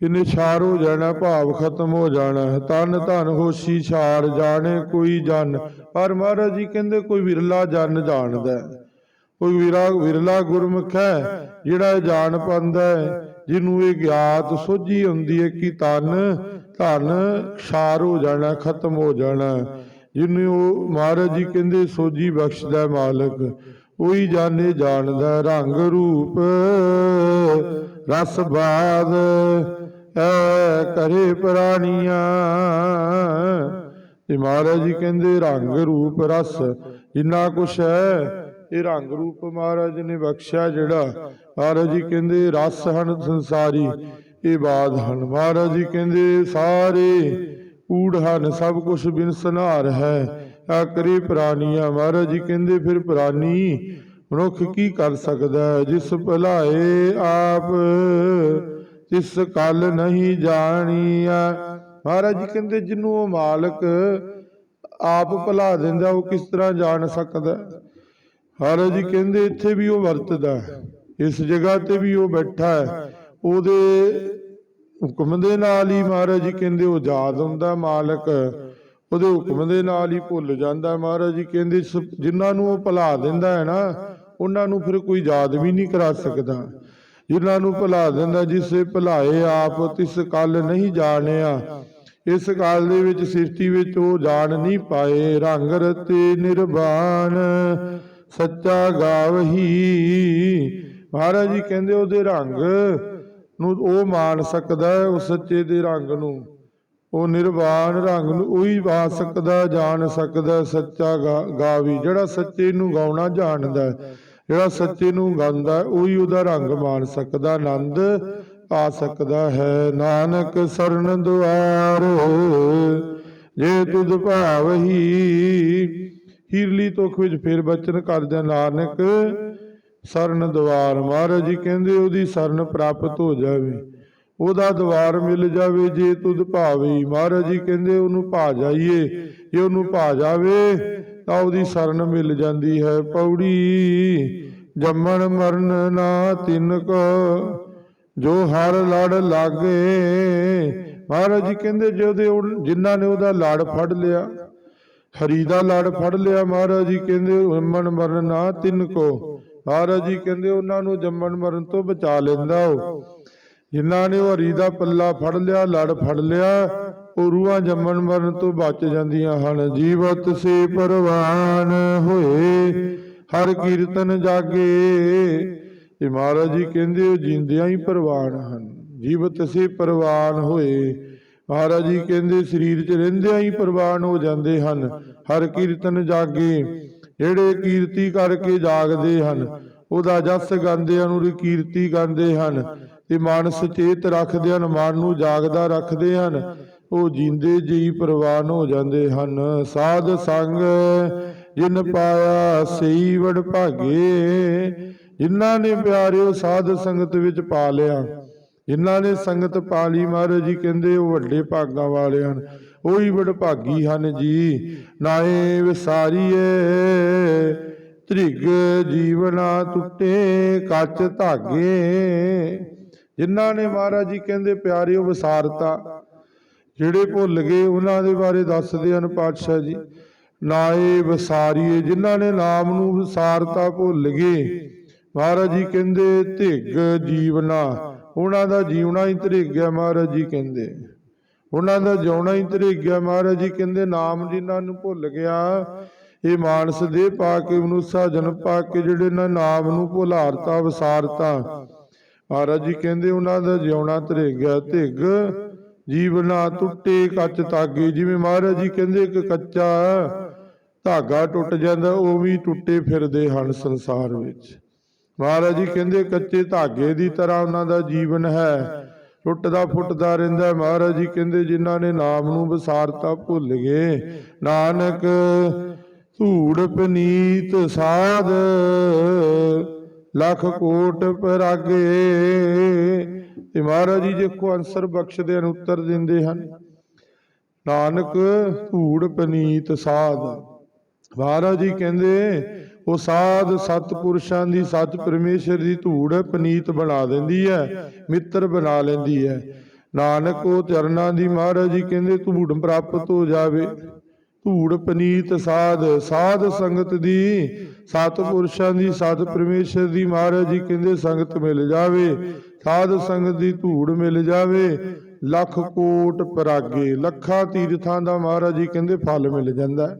ਇਹਨੇ ਛਾਰ ਹੋ ਜਾਣਾ, ਭਾਵ ਖਤਮ ਹੋ ਜਾਣਾ। ਤਨ ਧਨ ਹੋਛੀ ਛਾਰ, ਜਾਣੇ ਕੋਈ ਜਨ। ਪਰ ਮਹਾਰਾਜ ਜੀ ਕਹਿੰਦੇ, ਕੋਈ ਵਿਰਲਾ ਜਨ ਜਾਣਦਾ ਕੋਈ ਵਿਰਾ, ਵਿਰਲਾ ਗੁਰਮੁਖ ਹੈ, ਜਿਹੜਾ ਇਹ ਜਾਣ ਪਾਉਂਦਾ ਹੈ। ਜਿਹਨੂੰ ਇਹ ਗਿਆਤ ਸੋਝੀ ਹੁੰਦੀ ਹੈ ਕਿ ਤਨ ਧਨ ਛਾਰ ਹੋ ਜਾਣਾ, ਖਤਮ ਹੋ ਜਾਣਾ। ਜਿਹਨੂੰ ਉਹ ਮਹਾਰਾਜ ਜੀ ਕਹਿੰਦੇ ਸੋਜੀ ਬਖਸ਼ਦਾ ਹੈ ਮਾਲਕ, ਉਹੀ ਜਾਣੇ ਜਾਣਦਾ ਰੰਗ ਰੂਪ। ਰਸ ਬਾਦ ਐ ਕਰੇ ਪ੍ਰਾਣੀਆਂ। ਤੇ ਮਹਾਰਾਜ ਜੀ ਕਹਿੰਦੇ, ਰੰਗ ਰੂਪ ਰਸ ਇੰਨਾ ਕੁਛ ਹੈ, ਇਹ ਰੰਗ ਰੂਪ ਮਹਾਰਾਜ ਨੇ ਬਖਸ਼ਿਆ ਜਿਹੜਾ। ਮਹਾਰਾਜ ਜੀ ਕਹਿੰਦੇ, ਰਸ ਹਨ ਸੰਸਾਰੀ, ਇਹ ਬਾਦ ਹਨ। ਮਹਾਰਾਜ ਜੀ ਕਹਿੰਦੇ, ਸਾਰੇ ਊੜ ਹਨ, ਸਭ ਕੁਛ ਬਿਨ ਹੈ। ਆ ਕਰੇ ਪ੍ਰਾਨੀਆਂ, ਮਹਾਰਾਜ ਜੀ ਕਹਿੰਦੇ, ਫਿਰ ਪ੍ਰਾਨੀ ਮਨੁੱਖ ਕੀ ਕਰ ਸਕਦਾ ਜਿਸ ਭਲਾਏ ਆਪ ਤਿਸ ਕਲ ਨਹੀਂ ਜਾਣੀਆ। ਮਹਾਰਾਜ ਜੀ ਕਹਿੰਦੇ ਜਿਹਨੂੰ ਉਹ ਮਾਲਕ ਆਪ ਭੁਲਾ ਦਿੰਦਾ, ਉਹ ਕਿਸ ਤਰ੍ਹਾਂ ਜਾਣ ਸਕਦਾ? ਮਹਾਰਾਜ ਜੀ ਕਹਿੰਦੇ, ਇੱਥੇ ਵੀ ਉਹ ਵਰਤਦਾ ਇਸ ਜਗ੍ਹਾ ਤੇ ਵੀ ਉਹ ਬੈਠਾ ਹੈ। ਉਹਦੇ ਹੁਕਮ ਦੇ ਨਾਲ ਹੀ ਮਹਾਰਾਜ ਜੀ ਕਹਿੰਦੇ ਉਹ ਯਾਦ ਹੁੰਦਾ ਮਾਲਕ। ਉਹਦੇ ਹੁਕਮ ਦੇ ਨਾਲ ਹੀ ਭੁੱਲ ਜਾਂਦਾ ਮਹਾਰਾਜ ਜੀ ਕਹਿੰਦੇ ਸ- ਜਿਨ੍ਹਾਂ ਨੂੰ ਉਹ ਭੁਲਾ ਦਿੰਦਾ ਹੈ ਨਾ, ਉਹਨਾਂ ਨੂੰ ਫਿਰ ਕੋਈ ਯਾਦ ਵੀ ਨਹੀਂ ਕਰਾ ਸਕਦਾ। ਜਿਨ੍ਹਾਂ ਨੂੰ ਭੁਲਾ ਦਿੰਦਾ, ਜਿਸੇ ਭੁਲਾਏ ਆਪ, ਤਿਸ ਕੱਲ ਨਹੀਂ ਜਾਣਿਆ। ਇਸ ਕਾਲ ਦੇ ਵਿੱਚ ਸ੍ਰਿਸ਼ਟੀ ਵਿੱਚ ਉਹ ਜਾਣ ਨਹੀਂ ਪਾਏ। ਰੰਗ ਰਤੇ ਨਿਰਵਾਣ, ਸੱਚਾ ਗਾਵਹੀ। ਮਹਾਰਾਜ ਜੀ ਕਹਿੰਦੇ ਉਹਦੇ ਰੰਗ ਨੂੰ ਉਹ ਮਾਣ ਸਕਦਾ ਹੈ ਉਸ ਸੱਚੇ ਦੇ ਰੰਗ ਨੂੰ। ਉਹ ਨਿਰਵਾਣ ਰੰਗ ਨੂੰ ਉਹੀ ਵਾ ਸਕਦਾ, ਜਾਣ ਸਕਦਾ ਸੱਚਾ ਗਾਵੀ। ਜਿਹੜਾ ਸੱਚੇ ਨੂੰ ਗਾਉਣਾ ਜਾਣਦਾ ਜਿਹੜਾ ਸੱਚੇ ਨੂੰ ਗਾਉਂਦਾ ਉਹੀ ਉਹਦਾ ਰੰਗ ਮਾਣ ਸਕਦਾ, ਆਨੰਦ ਆ ਸਕਦਾ ਹੈ। ਨਾਨਕ ਸਰਨ ਦੁਆਰ ਜੇ ਤੁਧ ਭਾਵਹੀ, ਹੀਰਲੀ ਤੁਖ ਵਿੱਚ ਫਿਰ ਬਚਨ ਕਰਦਿਆਂ ਨਾਨਕ। ਸਰਨ ਦਵਾਰ ਮਹਾਰਾਜ ਜੀ ਕਹਿੰਦੇ ਉਹਦੀ ਸਰਨ ਪ੍ਰਾਪਤ ਹੋ ਜਾਵੇ। ਉਹਦਾ ਦਵਾਰ ਮਿਲ ਜਾਵੇ, ਜੇ ਤੁਧ ਭਾਵੇ। ਮਹਾਰਾਜ ਜੀ ਕਹਿੰਦੇ ਉਹਨੂੰ ਭਾ ਜਾਈਏ। ਜੇ ਉਹਨੂੰ ਭਾ ਜਾਵੇ, ਤਾਂ ਉਹਦੀ ਸਰਨ ਮਿਲ ਜਾਂਦੀ ਹੈ। ਪੌੜੀ ਜੰਮਣ ਮਰਨ ਨਾ ਤਿੰਨ ਕੋ ਜੋ ਹਰ ਲੜ ਲਾਗੇ। ਮਹਾਰਾਜ ਜੀ ਕਹਿੰਦੇ ਜਿਹਦੇ ਉਹ- ਜਿਨ੍ਹਾਂ ਨੇ ਉਹਦਾ ਲੜ ਫੜ ਲਿਆ, ਹਰੀ ਦਾ ਲੜ ਫੜ ਲਿਆ, ਮਹਾਰਾਜ ਜੀ ਕਹਿੰਦੇ ਜੰਮਣ ਮਰਨ ਨਾ ਤਿੰਨ ਕੋ ਮਹਾਰਾਜ ਜੀ ਕਹਿੰਦੇ ਉਹਨਾਂ ਨੂੰ ਜੰਮਣ ਮਰਨ ਤੋਂ ਬਚਾ ਲੈਂਦਾ ਉਹ। ਜਿਨ੍ਹਾਂ ਨੇ ਉਹ ਹਰੀ ਦਾ ਪੱਲਾ ਫੜ ਲਿਆ ਲੜ ਫੜ ਲਿਆ ਉਹ ਰੂਹਾਂ ਜੰਮਣ ਮਰਨ ਤੋਂ ਬਚ ਜਾਂਦੀਆਂ ਹਨ। ਜੀਵਤ ਸੇ ਪਰਵਾਨ ਹੋਏ ਹਰ ਕੀਰਤਨ ਜਾਗੇ। ਇਹ ਮਹਾਰਾਜ ਜੀ ਕਹਿੰਦੇ ਉਹ ਜਿੰਦਿਆਂ ਹੀ ਪ੍ਰਵਾਨ ਹਨ। ਜੀਵਤ ਸੇ ਪ੍ਰਵਾਨ ਹੋਏ। ਮਹਾਰਾਜ ਜੀ ਕਹਿੰਦੇ ਸਰੀਰ 'ਚ ਰਹਿੰਦਿਆਂ ਹੀ ਪ੍ਰਵਾਨ ਹੋ ਜਾਂਦੇ ਹਨ। ਹਰ ਕੀਰਤਨ ਜਾਗੇ। ਜਿਹੜੇ ਕੀਰਤੀ ਕਰਕੇ ਜਾਗਦੇ ਹਨ, ਉਹਦਾ ਜਸ ਗਾਉਂਦੇ ਹਨ ਉਹਦੀ ਕੀਰਤੀ ਗਾਉਂਦੇ ਹਨ। ਤੇ ਮਨ ਸੁਚੇਤ ਰੱਖਦੇ ਹਨ ਮਨ ਨੂੰ ਜਾਗਦਾ ਰੱਖਦੇ ਹਨ। ਉਹ ਜਿੰਦੇ ਜੀ ਪ੍ਰਵਾਨ ਹੋ ਜਾਂਦੇ ਹਨ। ਸਾਧ ਸੰਗ ਜਿਨ ਪਾਇਆ ਸਈ ਵਡ ਭਾਗੇ, ਜਿਨ੍ਹਾਂ ਨੇ ਪਿਆਰਿਓ ਸਾਧ ਸੰਗਤ ਵਿੱਚ ਪਾ ਲਿਆ। ਜਿਨ੍ਹਾਂ ਨੇ ਸੰਗਤ ਪਾ ਲਈ ਮਹਾਰਾਜ ਜੀ, ਕਹਿੰਦੇ ਉਹ ਵੱਡੇ ਭਾਗਾਂ ਵਾਲੇ ਹਨ। ਉਹੀ ਵਡਭਾਗੀ ਹਨ ਜੀ। ਨਾਏ ਵਿਸਾਰੀਏ ਤ੍ਰਿਗ ਜੀਵਨਾ ਟੁੱਟੇ ਕੱਚ ਧਾਗੇ। ਜਿਨ੍ਹਾਂ ਨੇ ਮਹਾਰਾਜ ਜੀ ਕਹਿੰਦੇ, ਪਿਆਰਿਓ ਵਿਸਾਰਤਾ, ਜਿਹੜੇ ਭੁੱਲ ਗਏ, ਉਹਨਾਂ ਦੇ ਬਾਰੇ ਦੱਸਦੇ ਹਨ ਪਾਤਸ਼ਾਹ ਜੀ। ਨਾਏ ਵਿਸਾਰੀਏ, ਜਿਨ੍ਹਾਂ ਨੇ ਨਾਮ ਨੂੰ ਵਿਸਾਰਤਾ ਭੁੱਲ ਗਏ, ਮਹਾਰਾਜ ਜੀ ਕਹਿੰਦੇ ਧਿਗ ਜੀਵਨਾ, ਉਹਨਾਂ ਦਾ ਜੀਵਣਾ ਹੀ ਧਰਿਗ ਗਿਆ ਮਹਾਰਾਜ ਜੀ ਕਹਿੰਦੇ। ਉਹਨਾਂ ਦਾ ਜਿਉਣਾ ਹੀ ਧਰਿਗ ਗਿਆ ਮਹਾਰਾਜ ਜੀ, ਕਹਿੰਦੇ ਨਾਮ ਜਿਨ੍ਹਾਂ ਨੂੰ ਭੁੱਲ ਗਿਆ, ਇਹ ਮਾਨਸ ਦੇ ਪਾ ਕੇ, ਮਨੁੱਸਾ ਜਨਮ ਪਾ ਕੇ ਜਿਹੜੇ ਨਾ ਨਾਮ ਨੂੰ ਭੁਲਾਰਤਾ, ਵਿਸਾਰਤਾ। ਮਹਾਰਾਜ ਜੀ ਕਹਿੰਦੇ ਉਹਨਾਂ ਦਾ ਜਿਉਣਾ ਧਰਿਗ ਗਿਆ ਧਿਗ, ਜੀਵਨਾ ਟੁੱਟੇ ਕੱਚ ਤਾਗੇ। ਜਿਵੇਂ ਮਹਾਰਾਜ ਜੀ ਕਹਿੰਦੇ ਕਿ ਕੱਚਾ ਧਾਗਾ ਟੁੱਟ ਜਾਂਦਾ ਉਹ ਵੀ ਟੁੱਟੇ ਫਿਰਦੇ ਹਨ ਸੰਸਾਰ ਵਿੱਚ। ਮਹਾਰਾਜ ਜੀ ਕਹਿੰਦੇ ਕੱਚੇ ਧਾਗੇ ਦੀ ਤਰ੍ਹਾਂ ਉਹਨਾਂ ਦਾ ਜੀਵਨ ਹੈ। ਟੁੱਟਦਾ ਫੁੱਟਦਾ ਰਹਿੰਦਾ ਮਹਾਰਾਜ ਜੀ, ਕਹਿੰਦੇ ਜਿਨ੍ਹਾਂ ਨੇ ਨਾਮ ਨੂੰ ਵਿਸਾਰਤਾ ਭੁੱਲ ਗਏ। ਨਾਨਕ ਧੂੜ ਪਨੀਤ ਸਾਧ ਲੱਖ ਕੋਟ ਪਰਾਗੇ। ਤੇ ਮਹਾਰਾਜ ਜੀ ਦੇਖੋ ਅੰਸਰ ਬਖਸ਼ਦੇ ਹਨ, ਉੱਤਰ ਦਿੰਦੇ ਹਨ। ਨਾਨਕ ਧੂੜ ਪਨੀਤ ਸਾਧ। ਮਹਾਰਾਜ ਜੀ ਕਹਿੰਦੇ ਉਹ ਸਾਧ ਸਤ ਪੁਰਸ਼ਾਂ ਦੀ ਸਤ ਪਰਮੇਸ਼ਰ ਦੀ ਧੂੜ ਪਨੀਤ ਬਣਾ ਦਿੰਦੀ ਹੈ, ਮਿੱਤਰ ਬਣਾ ਲੈਂਦੀ ਹੈ। ਨਾਨਕ ਉਹ ਚਰਨਾਂ ਦੀ ਮਹਾਰਾਜ ਜੀ ਕਹਿੰਦੇ ਧੂੜ ਪ੍ਰਾਪਤ ਹੋ ਜਾਵੇ। ਧੂੜ ਪਨੀਤ ਸਾਧ ਸਾਧ ਸੰਗਤ ਦੀ, ਸਤਪੁਰਸ਼ਾਂ ਦੀ ਸਤ ਪਰਮੇਸ਼ਰ ਦੀ ਮਹਾਰਾਜ ਜੀ ਕਹਿੰਦੇ ਸੰਗਤ ਮਿਲ ਜਾਵੇ। ਸਾਧ ਸੰਗਤ ਦੀ ਧੂੜ ਮਿਲ ਜਾਵੇ। ਲੱਖ ਕੋਟ ਪਰਾਗੇ, ਲੱਖਾਂ ਤੀਰਥਾਂ ਦਾ ਮਹਾਰਾਜ ਜੀ ਕਹਿੰਦੇ ਫਲ ਮਿਲ ਜਾਂਦਾ। ਹੈ।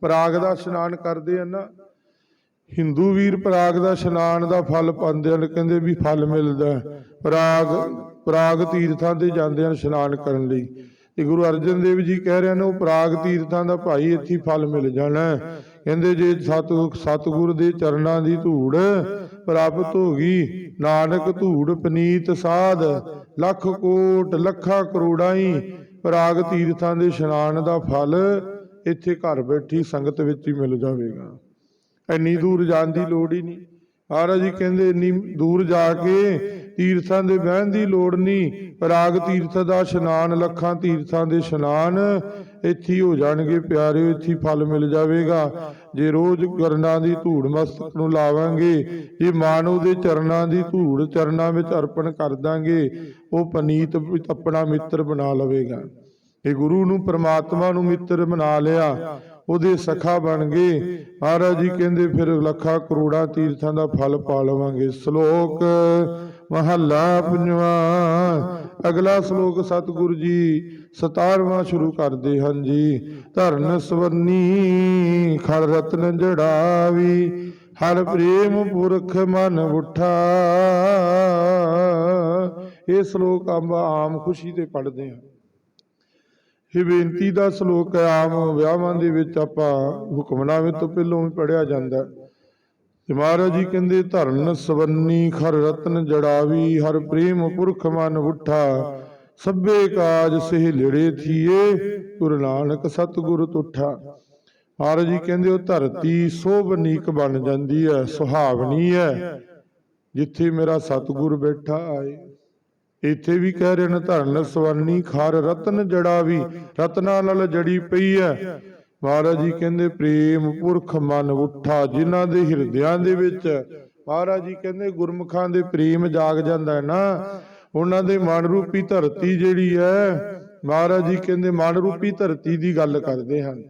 ਪਰਾਗ ਦਾ ਇਸ਼ਨਾਨ ਕਰਦੇ ਆ ਨਾ ਹਿੰਦੂ ਵੀਰ ਪਰਾਗ ਦਾ ਇਸ਼ਨਾਨ ਦਾ ਫਲ ਪਾਉਂਦੇ ਹਨ, ਕਹਿੰਦੇ ਵੀ ਫਲ ਮਿਲਦਾ ਹੈ। ਪਰਾਗ ਪਰਾਗ ਤੀਰਥਾਂ ਤੇ ਜਾਂਦੇ ਹਨ ਇਸ਼ਨਾਨ ਕਰਨ ਲਈ। ਤੇ ਗੁਰੂ ਅਰਜਨ ਦੇਵ ਜੀ ਕਹਿ ਰਹੇ ਨੇ ਉਹ ਪਰਾਗ ਤੀਰਥਾਂ ਦਾ ਭਾਈ ਇੱਥੇ ਫਲ ਮਿਲ ਜਾਣਾ ਕਹਿੰਦੇ ਜੇ ਸਤ ਸਤਿਗੁਰ ਦੇ ਚਰਨਾਂ ਦੀ ਧੂੜ ਪ੍ਰਾਪਤ ਹੋ ਗਈ, ਨਾਨਕ ਧੂੜ ਪਨੀਤ ਸਾਧ, ਲੱਖ ਕੋਟ, ਲੱਖਾਂ ਕਰੋੜਾਂ ਹੀ ਪ੍ਰਾਗ ਤੀਰਥਾਂ ਦੇ ਇਸ਼ਨਾਨ ਦਾ ਫਲ ਇੱਥੇ ਘਰ ਬੈਠੀ ਸੰਗਤ ਵਿੱਚ ਹੀ ਮਿਲ ਜਾਵੇਗਾ। ਇੰਨੀ ਦੂਰ ਜਾਣ ਦੀ ਲੋੜ ਹੀ ਨਹੀਂ। ਮਹਾਰਾਜ ਜੀ ਕਹਿੰਦੇ ਇੰਨੀ ਦੂਰ ਜਾ ਕੇ ਤੀਰਥਾਂ ਦੇ ਬਹਿਣ ਦੀ ਲੋੜ ਨਹੀਂ। ਪਰਾਗ ਤੀਰਥ ਦਾ ਇਸ਼ਨਾਨ ਲੱਖਾਂ ਤੀਰਥਾਂ ਦੇ ਇਸ਼ਨਾਨ। ਇੱਥੇ ਹੀ ਜਾਣਗੇ ਪਿਆਰਿਓ ਇੱਥੇ ਫਲ ਮਿਲ ਜਾਵੇਗਾ। ਜੇ ਰੋਜ਼ ਕਰਨਾਂ ਦੀ ਧੂੜ ਮਸਤਕ ਨੂੰ ਲਾਵਾਂਗੇ ਜੇ ਮਾਨਵ ਦੇ ਚਰਨਾਂ ਦੀ ਧੂੜ ਚਰਨਾਂ ਵਿੱਚ ਅਰਪਣ ਕਰ ਦਾਂਗੇ ਉਹ ਪਨੀਤ ਆਪਣਾ ਮਿੱਤਰ ਬਣਾ ਲਵੇਗਾ। ਇਹ ਗੁਰੂ ਨੂੰ ਪ੍ਰਮਾਤਮਾ ਨੂੰ ਮਿੱਤਰ ਬਣਾ ਲਿਆ। ਉਹਦੇ ਸਖਾ ਬਣ ਗਏ ਮਹਾਰਾਜ ਜੀ ਕਹਿੰਦੇ, ਫਿਰ ਲੱਖਾਂ ਕਰੋੜਾਂ ਤੀਰਥਾਂ ਦਾ ਫਲ ਪਾ ਲਵਾਂਗੇ। ਸ਼ਲੋਕ, ਮਹੱਲਾ ਪੰਜਵਾਂ। ਅਗਲਾ ਸ਼ਲੋਕ, ਸਤਿਗੁਰੂ ਜੀ 17ਵਾਂ ਸ਼ੁਰੂ ਕਰਦੇ ਹਨ ਜੀ। ਧਰਨ ਸਵਰਨੀ ਖੜ ਰਤਨ ਜੜਾਵੀ, ਹਰ ਪ੍ਰੇਮ ਪੁਰਖ ਮਨ ਉਠਾ। ਇਹ ਸ਼ਲੋਕ ਆਪਾਂ ਆਮ ਖੁਸ਼ੀ ਤੇ ਪੜ੍ਹਦੇ ਹਾਂ। ਇਹ ਬੇਨਤੀ ਦਾ ਸ਼ਲੋਕ ਹੈ, ਆਮ ਵਿਆਹਾਂ ਦੇ ਵਿੱਚ ਆਪਾਂ ਹੁਕਮਨਾਮੇ ਤੋਂ ਪਹਿਲਾਂ ਵੀ ਪੜਿਆ ਜਾਂਦਾ ਤੇ ਮਹਾਰਾਜ ਜੀ ਕਹਿੰਦੇ ਧਰਨ ਸਵੰਨੀ ਖਰ ਰਤਨ ਜੜਾਵੀ, ਹਰ ਪ੍ਰੇਮ ਪੁਰਖ ਮਨ ਉਠਾ, ਸਭੇ ਕਾਜ ਸਿਹ ਲਿੜੇ ਥੀਏ, ਗੁਰੂ ਨਾਨਕ ਸਤਿਗੁਰ ਤੁਠਾ। ਮਹਾਰਾਜ ਜੀ ਕਹਿੰਦੇ, ਉਹ ਧਰਤੀ ਸੋਭਨੀਕ ਬਣ ਜਾਂਦੀ ਹੈ, ਸੁਹਾਵਣੀ ਹੈ, ਜਿੱਥੇ ਮੇਰਾ ਸਤਿਗੁਰ ਬੈਠਾ ਆਏ। ਇੱਥੇ ਵੀ ਕਹਿ ਰਹੇ ਨੇ ਧਰਨ ਸਵਰਨੀ ਖਾਰ ਰਤਨ ਜੜਾ ਵੀ ਰਤਨਾਂ ਨਾਲ ਜੜੀ ਪਈ ਹੈ ਮਹਾਰਾਜ ਜੀ ਕਹਿੰਦੇ, ਪ੍ਰੇਮ ਪੁਰਖ ਮਨ ਉਠਾ ਜਿਨ੍ਹਾਂ ਦੇ ਹਿਰਦਿਆਂ ਦੇ ਵਿੱਚ। ਮਹਾਰਾਜ ਜੀ ਕਹਿੰਦੇ, ਗੁਰਮੁਖਾਂ ਦੇ ਪ੍ਰੇਮ ਜਾਗ ਜਾਂਦਾ ਹੈ ਨਾ। ਉਹਨਾਂ ਦੇ ਮਨ ਰੂਪੀ ਧਰਤੀ ਜਿਹੜੀ ਹੈ ਮਹਾਰਾਜ ਜੀ ਕਹਿੰਦੇ ਮਨ ਰੂਪੀ ਧਰਤੀ ਦੀ ਗੱਲ ਕਰਦੇ ਹਨ।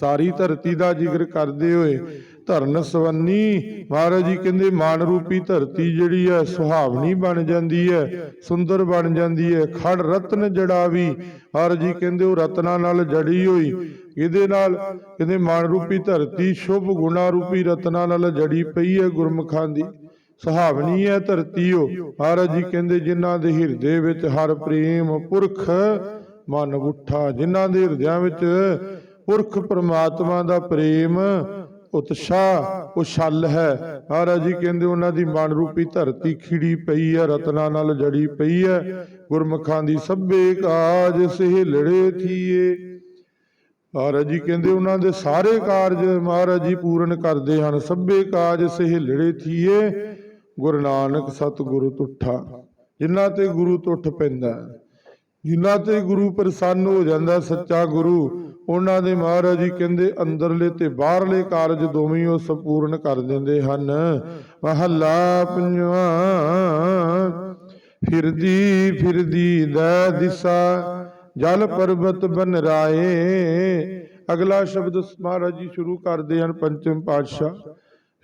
ਸਾਰੀ ਧਰਤੀ ਦਾ ਜ਼ਿਕਰ ਕਰਦੇ ਹੋਏ ਧਰਨ ਸਵੰਨੀ। ਮਹਾਰਾਜ ਜੀ ਕਹਿੰਦੇ, ਮਾਨ ਰੂਪੀ ਧਰਤੀ ਜਿਹੜੀ ਹੈ, ਸੁਹਾਵਣੀ ਬਣ ਜਾਂਦੀ ਹੈ, ਸੁੰਦਰ ਬਣ ਜਾਂਦੀ ਹੈ, ਖੜ ਰਤਨ ਜੜਾਵੀ। ਮਹਾਰਾਜ ਜੀ ਕਹਿੰਦੇ, ਉਹ ਰਤਨਾਂ ਨਾਲ ਜੜੀ ਹੋਈ। ਇਹਦੇ ਨਾਲ ਕਹਿੰਦੇ, ਮਾਨ ਰੂਪੀ ਧਰਤੀ ਸ਼ੁਭ ਗੁਣਾ ਰੂਪੀ ਰਤਨਾਂ ਨਾਲ ਜੜੀ ਪਈ ਹੈ ਗੁਰਮੁਖਾਂ ਦੀ। ਸੁਹਾਵਣੀ ਹੈ ਧਰਤੀ ਉਹ। ਮਹਾਰਾਜ ਜੀ ਕਹਿੰਦੇ, ਜਿਨ੍ਹਾਂ ਦੇ ਹਿਰਦੇ ਵਿੱਚ ਹਰ ਪ੍ਰੇਮ ਪੁਰਖ ਮਨ ਉਠਾ ਜਿਨ੍ਹਾਂ ਦੇ ਹਿਰਦਿਆਂ ਵਿੱਚ ਪੁਰਖ ਪਰਮਾਤਮਾ ਦਾ ਪ੍ਰੇਮ ਉਤਸ਼ਾਹ, ਉਹ ਹੈ। ਮਹਾਰਾਜ ਜੀ ਕਹਿੰਦੇ ਉਹਨਾਂ ਦੀ ਮਨ ਰੂਪੀ ਧਰਤੀ ਖਿੜੀ ਪਈ ਹੈ, ਰਤਨਾਂ ਨਾਲ ਜੜੀ ਪਈ ਹੈ। ਗੁਰਮੁਖਾਂ ਦੀ ਸਭੇ ਕਾਜ ਸਹਿਲੜੇ ਥੀਏ। ਮਹਾਰਾਜ ਜੀ ਕਹਿੰਦੇ ਉਹਨਾਂ ਦੇ ਸਾਰੇ ਕਾਰਜ ਮਹਾਰਾਜ ਜੀ ਪੂਰਨ ਕਰਦੇ ਹਨ, ਸਭੇ ਕਾਜ ਸਹਿਲੜੇ ਥੀਏ। ਗੁਰੂ ਨਾਨਕ ਸਤਿਗੁਰੂ ਤੁਠਾ, ਜਿਨ੍ਹਾਂ ਤੇ ਗੁਰੂ ਤੁਠ ਪੈਂਦਾ ਜਿਨ੍ਹਾਂ ਤੇ ਗੁਰੂ ਪ੍ਰਸੰਨ ਹੋ ਜਾਂਦਾ ਸੱਚਾ ਗੁਰੂ, ਉਹਨਾਂ ਦੇ ਮਹਾਰਾਜ ਜੀ ਕਹਿੰਦੇ, ਅੰਦਰਲੇ ਤੇ ਬਾਹਰਲੇ ਕਾਰਜ ਦੋਵੇਂ ਉਹ ਸੰਪੂਰਨ ਕਰ ਦਿੰਦੇ ਹਨ। ਮਹੱਲਾ ਪੰਜਵਾਂ, ਫਿਰਦੀ ਫਿਰਦੀ ਦਾ ਦਿਸਾ, ਜਲ ਪਰਬਤ ਬਨ ਰਾਏ ਅਗਲਾ ਸ਼ਬਦ ਮਹਾਰਾਜ ਜੀ ਸ਼ੁਰੂ ਕਰਦੇ ਹਨ ਪੰਚਮ ਪਾਤਸ਼ਾਹ।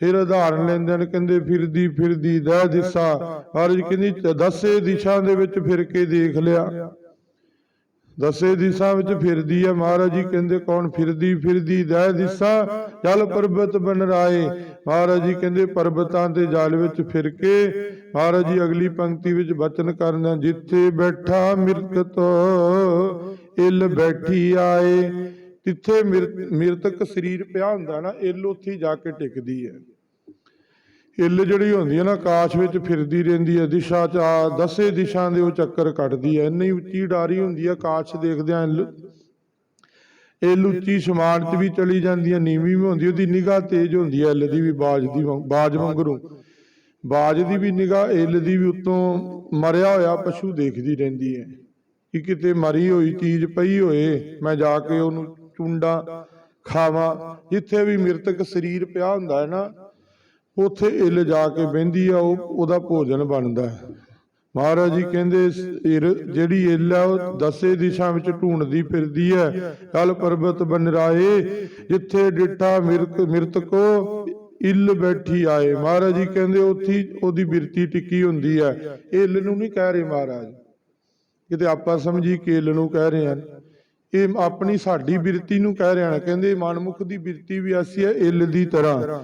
ਫਿਰ ਉਦਾਹਰਨ ਲੈਂਦੇ ਹਨ, ਕਹਿੰਦੇ, ਫਿਰਦੀ ਫਿਰਦੀ ਦਾ ਦਿਸਾ। ਮਹਾਰਾਜ ਕਹਿੰਦੀ, ਦਸੇ ਦਿਸ਼ਾ ਦੇ ਵਿੱਚ ਫਿਰ ਕੇ ਦੇਖ ਲਿਆ। ਦਸੇ ਦਿਸ਼ਾ ਵਿੱਚ ਫਿਰਦੀ ਹੈ ਮਹਾਰਾਜ ਜੀ ਕਹਿੰਦੇ, ਕੌਣ ਫਿਰਦੀ ਫਿਰਦੀ, ਦਹਿ ਦਿਸ਼ਾ, ਜਲ ਪਰਬਤ ਬਨ ਰਾਏ। ਮਹਾਰਾਜ ਜੀ ਕਹਿੰਦੇ, ਪਰਬਤਾਂ ਤੇ ਜਲ ਵਿੱਚ ਫਿਰ ਕੇ। ਮਹਾਰਾਜ ਜੀ ਅਗਲੀ ਪੰਕਤੀ ਵਿੱਚ ਬਚਨ ਕਰਨਾ, ਜਿੱਥੇ ਬੈਠਾ ਮਿਰਕਤ, ਇਲ ਬੈਠੀ ਆਏ। ਜਿੱਥੇ ਮਿਰ- ਮਿਰਤਕ ਸਰੀਰ ਪਿਆ ਹੁੰਦਾ ਨਾ, ਇਲ ਉੱਥੇ ਜਾ ਕੇ ਟਿਕਦੀ ਹੈ। ਇੱਲ ਜਿਹੜੀ ਹੁੰਦੀ ਹੈ ਨਾ, ਆਕਾਸ਼ ਵਿੱਚ ਫਿਰਦੀ ਰਹਿੰਦੀ ਹੈ, ਦਿਸ਼ਾ ਚ ਆ ਦਸੇ ਦਿਸ਼ਾ ਦੇ ਉਹ ਚੱਕਰ ਕੱਟਦੀ ਹੈ। ਇੰਨੀ ਉੱਚੀ ਡਾਰੀ ਹੁੰਦੀ ਹੈ, ਆਕਾਸ਼ ਦੇਖਦਿਆਂ ਇੱਲ ਇੱਲ ਉੱਚੀ ਸਮਾਨ 'ਚ ਵੀ ਚਲੀ ਜਾਂਦੀ ਹੈ, ਨੀਵੀਂ ਵੀ ਹੁੰਦੀ ਉਹਦੀ ਨਿਗਾਹ ਤੇਜ਼ ਹੁੰਦੀ ਹੈ ਇੱਲ ਦੀ ਵੀ ਬਾਜ ਦੀ ਬਾਜ ਵਾਂਗਰੂ। ਬਾਜ ਦੀ ਵੀ ਨਿਗਾਹ ਇੱਲ ਦੀ ਵੀ ਉੱਤੋਂ ਮਰਿਆ ਹੋਇਆ ਪਸ਼ੂ ਦੇਖਦੀ ਰਹਿੰਦੀ ਹੈ। ਕਿ ਕਿਤੇ ਮਰੀ ਹੋਈ ਚੀਜ਼ ਪਈ ਹੋਏ, ਮੈਂ ਜਾ ਕੇ ਉਹਨੂੰ ਚੁੰਡਾ ਖਾਵਾਂ। ਜਿੱਥੇ ਵੀ ਮ੍ਰਿਤਕ ਸਰੀਰ ਪਿਆ ਹੁੰਦਾ ਹੈ ਨਾ ਉੱਥੇ ਇੱਲ ਜਾ ਕੇ ਬਹਿੰਦੀ ਆ, ਉਹ ਉਹਦਾ ਭੋਜਨ ਬਣਦਾ ਹੈ। ਮਹਾਰਾਜ ਜੀ ਕਹਿੰਦੇ ਜਿਹੜੀ ਇੱਲ ਹੈ ਉਹ ਦਸੇ ਦਿਸ਼ਾ ਵਿੱਚ ਢੂੰਡਦੀ ਫਿਰਦੀ ਹੈ। ਕਲ ਪਰਬਤ ਬਨਰਾਏ, ਜਿੱਥੇ ਡਿੱਠਾ ਮਿਰਕ ਮਿਰਤਕੋ ਇੱਲ ਬੈਠੀ ਆਏ। ਮਹਾਰਾਜ ਜੀ ਕਹਿੰਦੇ, ਉੱਥੇ ਉਹਦੀ ਬਿਰਤੀ ਟਿੱਕੀ ਹੁੰਦੀ ਹੈ। ਇੱਲ ਨੂੰ ਨਹੀਂ ਕਹਿ ਰਹੇ ਮਹਾਰਾਜ। ਕਿਤੇ ਆਪਾਂ ਸਮਝੀ ਕਿ ਕੇਲ ਨੂੰ ਕਹਿ ਰਹੇ ਹਨ। ਇਹ ਆਪਣੀ ਸਾਡੀ ਬਿਰਤੀ ਨੂੰ ਕਹਿ ਰਹੇ ਹਨ। ਕਹਿੰਦੇ, ਮਨਮੁਖ ਦੀ ਬਿਰਤੀ ਵੀ ਐਸੀ ਹੈ, ਇੱਲ ਦੀ ਤਰ੍ਹਾਂ।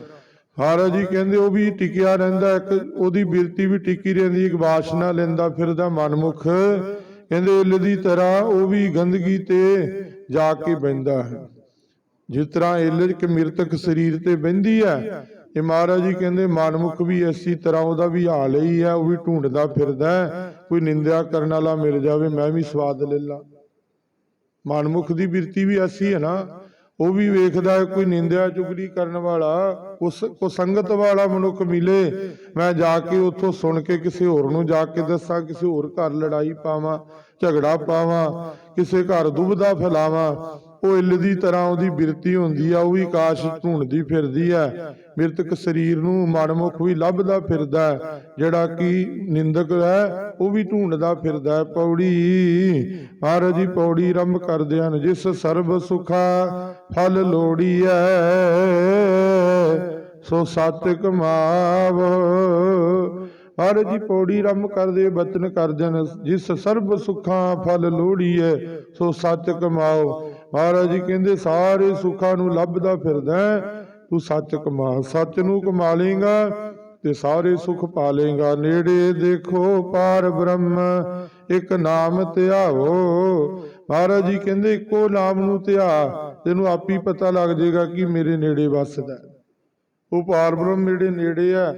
ਮਹਾਰਾਜ ਜੀ ਕਹਿੰਦੇ ਉਹ ਵੀ ਟਿਕਿਆ ਰਹਿੰਦਾ, ਇੱਕ ਉਹਦੀ ਬਿਰਤੀ ਵੀ ਟਿਕੀ ਰਹਿੰਦੀ, ਇੱਕ ਵਾਸ਼ਨਾ ਲੈਂਦਾ ਫਿਰਦਾ ਮਨਮੁਖ ਕਹਿੰਦੇ ਇੱਲ ਦੀ ਤਰ੍ਹਾਂ ਉਹ ਵੀ ਗੰਦਗੀ ਤੇ ਜਾ ਕੇ ਬਹਿੰਦਾ ਹੈ। ਜਿਸ ਤਰ੍ਹਾਂ ਇੱਲ ਇੱਕ ਮਿਰਤਕ ਸਰੀਰ ਤੇ ਬਹਿੰਦੀ ਹੈ, ਇਹ ਮਹਾਰਾਜ ਜੀ ਕਹਿੰਦੇ ਮਨਮੁਖ ਵੀ ਐਸੀ ਤਰ੍ਹਾਂ ਉਹਦਾ ਵੀ ਹਾਲ ਹੀ ਹੈ, ਉਹ ਵੀ ਢੂੰਡਦਾ ਫਿਰਦਾ ਕੋਈ ਨਿੰਦਿਆ ਕਰਨ ਵਾਲਾ ਮਿਲ ਜਾਵੇ, ਮੈਂ ਵੀ ਸਵਾਦ ਲੈ ਲਾਂ। ਮਨਮੁਖ ਦੀ ਬਿਰਤੀ ਵੀ ਐਸੀ ਹੈ ਨਾ, ਉਹ ਵੀ ਵੇਖਦਾ ਕੋਈ ਨਿੰਦਿਆ ਚੁਗਲੀ ਕਰਨ ਵਾਲਾ ਉਸ ਕੋ ਸੰਗਤ ਵਾਲਾ ਮਨੁੱਖ ਮਿਲੇ, ਮੈਂ ਜਾ ਕੇ ਉੱਥੋਂ ਸੁਣ ਕੇ ਕਿਸੇ ਹੋਰ ਨੂੰ ਜਾ ਕੇ ਦੱਸਾਂ, ਕਿਸੇ ਹੋਰ ਘਰ ਲੜਾਈ ਪਾਵਾਂ, ਝਗੜਾ ਪਾਵਾਂ, ਕਿਸੇ ਘਰ ਦੁਬਦਾ ਫੈਲਾਵਾਂ, ਉਹ ਇੱਲ ਦੀ ਤਰ੍ਹਾਂ ਉਹਦੀ ਬਿਰਤੀ ਹੁੰਦੀ ਆ, ਉਹ ਵੀ ਕਾਸ਼ ਢੂੰਡਦੀ ਫਿਰਦੀ ਹੈ ਮਿਰਤਕ ਸਰੀਰ ਨੂੰ ਮਨਮੁਖ ਵੀ ਲੱਭਦਾ ਫਿਰਦਾ ਜਿਹੜਾ ਕਿ ਨਿੰਦਕ ਹੈ, ਉਹ ਵੀ ਢੂੰਡਦਾ ਫਿਰਦਾ ਹੈ। ਪੌੜੀ, ਮਹਾਰਾਜ ਜੀ, ਪੌੜੀ ਆਰੰਭ ਕਰਦੇ ਹਨ, ਜਿਸ ਸਰਬ ਸੁਖਾ ਫਲ ਲੋੜੀਐ। ਸੋ ਸਤ ਕਮਾਵ। ਮਹਾਰਾਜ ਜੀ ਪੌੜੀ ਆਰੰਭ ਕਰਦੇ ਬਚਨ ਕਰਦੇ ਜਿਸ ਸਰਬ ਸੁਖਾਂ ਫਲ ਲੋੜੀਐ, ਸੋ ਸੱਚ ਕਮਾਓ ਮਹਾਰਾਜ ਜੀ ਕਹਿੰਦੇ, ਸਾਰੇ ਸੁੱਖਾਂ ਨੂੰ ਲੱਭਦਾ ਫਿਰਦਾ ਤੂੰ ਸੱਚ ਕਮਾ ਸੱਚ ਨੂੰ ਕਮਾ ਲੇਗਾ ਤੇ ਸਾਰੇ ਸੁਖ ਪਾ ਲੇਗਾ ਨੇੜੇ ਦੇਖੋ ਪਾਰ ਬ੍ਰਹਮ, ਇੱਕ ਨਾਮ ਧਿਆਵੋ ਮਹਾਰਾਜ ਜੀ ਕਹਿੰਦੇ, ਇੱਕੋ ਨਾਮ ਨੂੰ ਧਿਆ, ਤੈਨੂੰ ਆਪੀ ਪਤਾ ਲੱਗ ਜਾਏਗਾ ਕਿ ਮੇਰੇ ਨੇੜੇ ਵੱਸਦਾ ਉਹ ਪਾਰ ਬ੍ਰਹਮ ਜਿਹੜੇ ਨੇੜੇ ਹੈ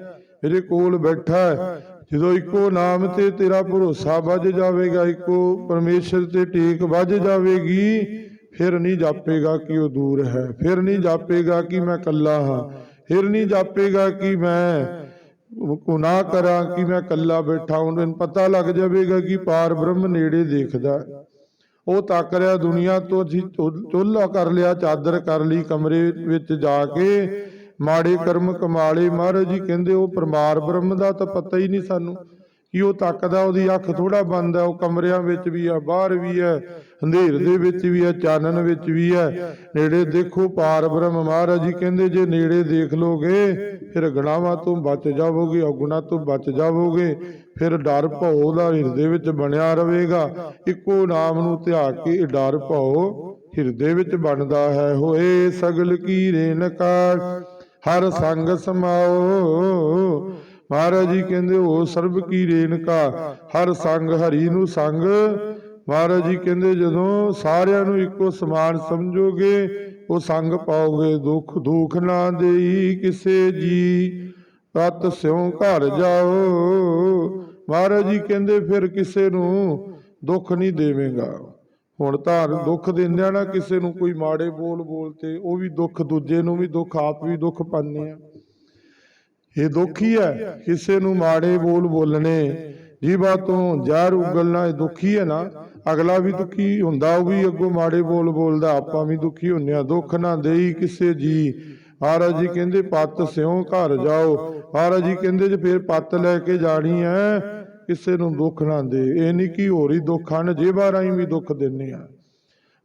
ਮੇਰੇ ਕੋਲ ਬੈਠਾ ਹੈ। ਜਦੋਂ ਇੱਕੋ ਨਾਮ ਤੇ ਤੇਰਾ ਭਰੋਸਾ ਵੱਜ ਜਾਵੇਗਾ, ਇੱਕੋ ਪਰਮੇਸ਼ਰ ਤੇ ਟੇਕ ਵੱਜ ਜਾਵੇਗੀ, ਫਿਰ ਨਹੀਂ ਜਾਪੇਗਾ ਕਿ ਉਹ ਦੂਰ ਹੈ। ਫਿਰ ਨਹੀਂ ਜਾਪੇਗਾ ਕਿ ਮੈਂ ਇਕੱਲਾ ਹਾਂ। ਫਿਰ ਨਹੀਂ ਜਾਪੇਗਾ ਕਿ ਮੈਂ ਗੁਨਾਹ ਕਰਾਂ ਕਿ ਮੈਂ ਇਕੱਲਾ ਬੈਠਾ ਉਹਨੂੰ ਪਤਾ ਲੱਗ ਜਾਵੇਗਾ ਕਿ ਪਾਰ ਬ੍ਰਹਮ ਨੇੜੇ ਦੇਖਦਾ ਉਹ ਤੱਕ ਰਿਹਾ ਦੁਨੀਆ ਤੋਂ, ਅਸੀਂ ਚੁੱਲ੍ਹਾ ਕਰ ਲਿਆ, ਚਾਦਰ ਕਰ ਲਈ ਕਮਰੇ ਵਿੱਚ ਜਾ ਕੇ। ਮਾੜੇ ਕਰਮ ਕਮਾਲੇ ਮਹਾਰਾਜ ਜੀ ਕਹਿੰਦੇ ਉਹ ਪਰਮਾਰ ਬ੍ਰਹਮ ਦਾ ਤਾਂ ਪਤਾ ਹੀ ਨਹੀਂ ਸਾਨੂੰ ਕਿ ਉਹ ਤੱਕਦਾ, ਉਹਦੀ ਅੱਖ ਥੋੜਾ ਬੰਦ ਹੈ, ਉਹ ਕਮਰਿਆਂ ਵਿੱਚ ਵੀ ਆ ਬਾਹਰ ਵੀ ਹੈ ਹਨੇਰ ਦੇ ਵਿੱਚ ਵੀ ਹੈ, ਚਾਨਣ ਵਿੱਚ ਵੀ ਹੈ। ਨੇੜੇ ਦੇਖੋ ਪਾਰ ਬ੍ਰਹਮ ਮਹਾਰਾਜ ਜੀ ਕਹਿੰਦੇ, ਜੇ ਨੇੜੇ ਦੇਖ ਲੋਗੇ, ਫਿਰ ਗਣਾਵਾਂ ਤੋਂ ਬਚ ਜਾਵੋਗੇ, ਔਗੁਣਾ ਤੋਂ ਬਚ ਜਾਵੋਗੇ, ਫਿਰ ਡਰ ਭਉ ਦਾ ਹਿਰਦੇ ਵਿੱਚ ਬਣਿਆ ਰਹੇਗਾ। ਇੱਕੋ ਨਾਮ ਨੂੰ ਧਿਆ ਕੇ ਡਰ ਭਉ ਹਿਰਦੇ ਵਿੱਚ ਬਣਦਾ ਹੈ। ਹੋਏ ਸਗਲ ਕੀ ਰੇਨਕਾਰ ਹਰ ਸੰਗ ਸਮਾਓ। ਮਹਾਰਾਜ ਜੀ ਕਹਿੰਦੇ, ਉਹ ਸਰਬ ਕੀ ਰੇਣਕਾ, ਹਰ ਸੰਗ ਹਰੀ ਨੂੰ ਸੰਗ। ਮਹਾਰਾਜ ਜੀ ਕਹਿੰਦੇ, ਜਦੋਂ ਸਾਰਿਆਂ ਨੂੰ ਇੱਕੋ ਸਮਾਨ ਸਮਝੋਗੇ, ਉਹ ਸੰਗ ਪਾਓਗੇ। ਦੁੱਖ ਦੁੱਖ ਨਾ ਦੇਈ ਕਿਸੇ ਜੀ। ਰਤ ਸਿਉ ਘਰ ਜਾਓ। ਮਹਾਰਾਜ ਜੀ ਕਹਿੰਦੇ, ਫਿਰ ਕਿਸੇ ਨੂੰ ਦੁੱਖ ਨਹੀਂ ਦੇਵੇਂਗਾ। ਹੁਣ ਤਾਂ ਦੁੱਖ ਦਿੰਦਿਆਂ ਨਾ ਕਿਸੇ ਨੂੰ ਕੋਈ ਮਾੜੇ ਬੋਲ ਬੋਲ ਤੇ ਉਹ ਵੀ ਦੁੱਖ, ਦੂਜੇ ਨੂੰ ਵੀ ਦੁੱਖ, ਆਪ ਵੀ ਦੁੱਖ ਪਾਉਂਦੇ ਆ। ਇਹ ਦੁੱਖ ਹੀ ਹੈ, ਕਿਸੇ ਨੂੰ ਮਾੜੇ ਬੋਲ ਬੋਲਣੇ। ਜੀਵਾ ਤੋਂ ਜ਼ਹਿਰ ਉਗਲਣਾ ਇਹ ਦੁਖੀ ਹੈ ਨਾ। ਅਗਲਾ ਵੀ ਦੁਖੀ ਹੁੰਦਾ, ਉਹ ਵੀ ਅੱਗੋਂ ਮਾੜੇ ਬੋਲ ਬੋਲਦਾ, ਆਪਾਂ ਵੀ ਦੁਖੀ ਹੁੰਨੇ ਆ ਦੁੱਖ ਨਾ ਦੇਈ ਕਿਸੇ ਜੀ। ਮਹਾਰਾਜ ਜੀ ਕਹਿੰਦੇ, ਪੱਤ ਸਿਉ ਘਰ ਜਾਓ। ਮਹਾਰਾਜ ਜੀ ਕਹਿੰਦੇ, ਜੇ ਫੇਰ ਪੱਤ ਲੈ ਕੇ ਜਾਣੀ ਹੈ ਕਿਸੇ ਨੂੰ ਦੁੱਖ ਨਾ ਦੇ। ਇਹ ਨਹੀਂ ਕਿ ਹੋਰ ਦੁੱਖ ਹਨ, ਜੇਬਾਂ ਰਾਹੀਂ ਵੀ ਦੁੱਖ ਦਿੰਨੇ ਆ